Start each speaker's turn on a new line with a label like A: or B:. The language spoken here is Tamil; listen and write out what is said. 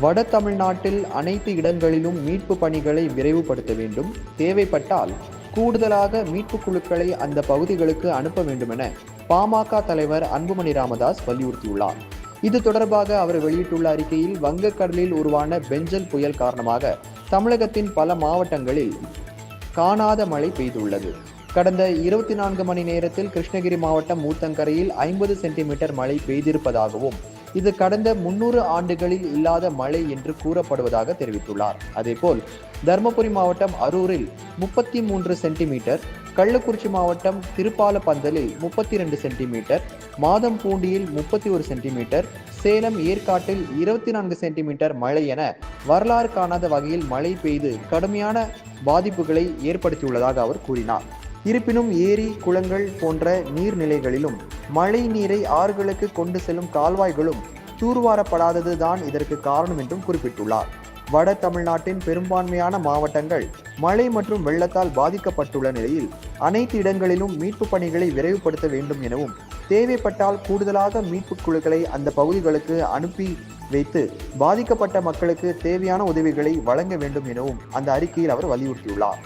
A: வட தமிழ்நாட்டில் அனைத்து இடங்களிலும் மீட்பு பணிகளை விரைவுபடுத்த வேண்டும். தேவைப்பட்டால் கூடுதலாக மீட்பு குழுக்களை அந்த பகுதிகளுக்கு அனுப்ப வேண்டுமென பாமக தலைவர் அன்புமணி ராமதாஸ் வலியுறுத்தியுள்ளார். இது தொடர்பாக அவர் வெளியிட்டுள்ள அறிக்கையில் வங்கக்கடலில் உருவான பெஞ்சல் புயல் காரணமாக தமிழகத்தின் பல மாவட்டங்களில் காணாத மழை பெய்துள்ளது. கடந்த இருபத்தி நான்கு மணி நேரத்தில் கிருஷ்ணகிரி மாவட்டம் ஊத்தங்கரையில் ஐம்பது சென்டிமீட்டர் மழை பெய்திருப்பதாகவும் இது கடந்த முன்னூறு ஆண்டுகளில் இல்லாத மழை என்று கூறப்படுவதாக தெரிவித்துள்ளார். அதேபோல் தருமபுரி மாவட்டம் அரூரில் முப்பத்தி மூன்று சென்டிமீட்டர் கள்ளக்குறிச்சி மாவட்டம் திருப்பாலப்பந்தலில் முப்பத்தி ரெண்டு சென்டிமீட்டர் மாதம் பூண்டியில் முப்பத்தி ஒரு சென்டிமீட்டர் சேலம் ஏற்காட்டில் இருபத்தி நான்கு சென்டிமீட்டர் மழை என வரலாறு காணாத வகையில் மழை பெய்து கடுமையான பாதிப்புகளை ஏற்படுத்தியுள்ளதாக அவர் கூறினார். இருப்பினும் ஏரி குளங்கள் போன்ற நீர்நிலைகளிலும் மழை நீரை ஆறுகளுக்கு கொண்டு செல்லும் கால்வாய்களும் தூர்வாரப்படாதது தான் இதற்கு காரணம் என்றும் குறிப்பிட்டுள்ளார். வட தமிழ்நாட்டின் பெரும்பான்மையான மாவட்டங்கள் மழை மற்றும் வெள்ளத்தால் பாதிக்கப்பட்டுள்ள நிலையில் அனைத்து இடங்களிலும் மீட்பு பணிகளை விரைவுபடுத்த வேண்டும் எனவும் தேவைப்பட்டால் கூடுதலாக மீட்பு குழுக்களை அந்த பகுதிகளுக்கு அனுப்பி வைத்து பாதிக்கப்பட்ட மக்களுக்கு தேவையான உதவிகளை வழங்க வேண்டும் எனவும் அந்த அறிக்கையில் அவர் வலியுறுத்தியுள்ளார்.